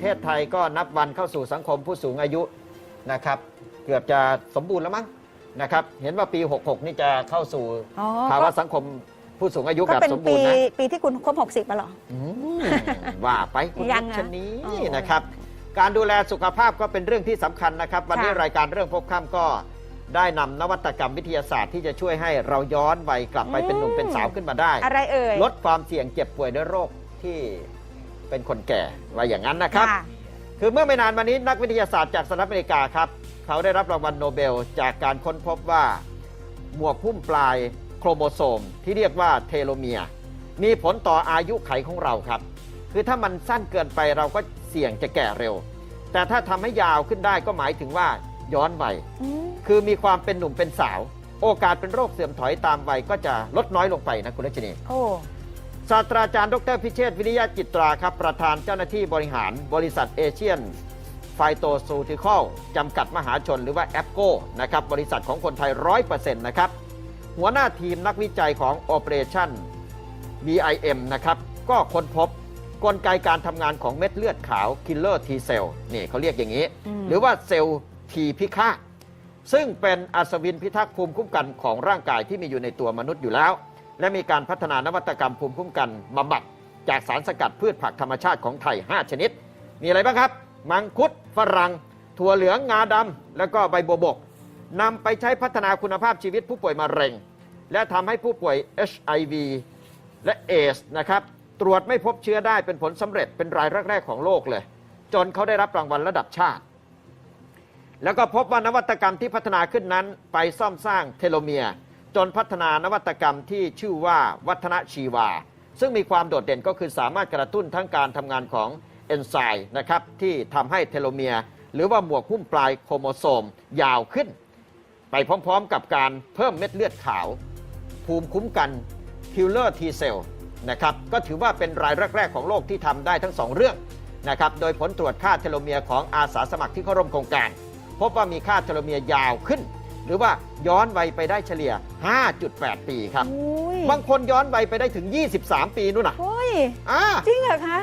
เทศไทยก็นับวันเข้าสู่สังคมผู้สูงอายุนะครับ เกือบจะสมบูรณ์แล้วมั้งนะครับ เห็นว่าปี 66 นี่จะเข้าสู่อ๋อ ภาวะก็สังคมผู้สูงอายุก็แบบเป็นสมบูปีรณ์นะ ปีที่คุณครบ60มาหรอ อืมว่าไปคุณยังรัอะชนีอ๋อนะครับ การดูแลสุขภาพก็เป็นเรื่องที่สำคัญนะครับ วันนี้ค่ะ รายการเรื่องพบค่ำก็ได้นำนวัตกรรมวิทยาศาสตร์ที่จะช่วยให้เราย้อนวัยกลับไปเป็นหนุ่มเป็นสาวขึ้นมาได้ อะไรเอ่ย ลดความเสี่ยงเจ็บป่วยด้วยโรคที่ เป็นคนแก่ว่าอย่างนั้นนะครับ ค่ะคือเมื่อไม่นานมานี้นักวิทยาศาสตร์จากสหรัฐอเมริกาครับ เขาได้รับรางวัลโนเบล จากการค้นพบว่า หมวกหุ้มปลายโครโมโซม ที่เรียกว่าเทโลเมียร์มีผลต่ออายุไขของเราครับ คือถ้ามันสั้นเกินไปเราก็เสี่ยงจะแก่เร็ว แต่ถ้าทำให้ยาวขึ้นได้ก็หมายถึงว่าย้อนวัย อืมคือมีความเป็นหนุ่มเป็นสาว โอกาสเป็นโรคเสื่อมถอยตามวัยก็จะลดน้อยลงไปนะคุณรัชนี โอ้ ศาสตราจารย์ดรพิเชษฐ์วิริยะจิตราครับ ประธานเจ้าหน้าที่บริหารบริษัทเอเชียนไฟโตซูติคอลจำกัดมหาชนหรือว่าแอปโกนะครับบริษัทของคนไทย 100%นะครับ หัวหน้าทีมนักวิจัยของ Operation BIM นะครับ ก็ค้นพบกลไกการทำงานของเม็ดเลือดขาว Killer T cell นี่เขาเรียกอย่างนี้มหรือว่าเซลล์ทีพิฆาตซึ่งเป็นอัศวินพิทักษ์ภูมิคุ้มกันของร่างกายที่มีอยู่ในตัวมนุษย์อยู่แล้ว และมีการพัฒนานวัตกรรมภูมิคุ้มกันบำบัดจากสารสกัดพืชผักธรรมชาติของไทย 5 ชนิด มีอะไรบ้างครับ มังคุดฝรั่งถั่วเหลืองงาดำแล้วก็ใบบัวบกนำไปใช้พัฒนาคุณภาพชีวิตผู้ป่วยมะเร็ง และทำให้ผู้ป่วย HIV และเอสนะครับตรวจไม่พบเชื้อได้เป็นผลสำเร็จเป็นรายแรก ๆ ของโลกเลย จนเขาได้รับรางวัลระดับชาติ แล้วก็พบว่านวัตกรรมที่พัฒนาขึ้นนั้นไปซ่อมสร้างเทโลเมียร์ จนพัฒนานวัตกรรมที่ชื่อว่าวัฒนชีวา ซึ่งมีความโดดเด่นก็คือสามารถกระตุ้นทั้งการทำงานของเอนไซม์นะครับที่ทำให้เทโลเมียร์หรือว่าหมวกหุ้มปลายโครโมโซมยาวขึ้น ไปพร้อมๆกับการเพิ่มเม็ดเลือดขาว ภูมิคุ้มกัน killer T cell นะครับก็ถือว่าเป็นรายแรก ๆ ของโลกที่ทำได้ทั้งสองเรื่องนะครับโดยผลตรวจค่าเทโลเมียร์ของอาสาสมัครที่เข้าร่วมโครงการ พบว่ามีค่าเทโลเมียร์ยาวขึ้น รือว่าย้อนวัยไปได้เฉลี่ย 5.8 ปีครับ อุ้ยบางคนย้อนวัยไปได้ถึง 23 ปีนู่นน่ะ โอ้ย อ่า จริงเหรอคะ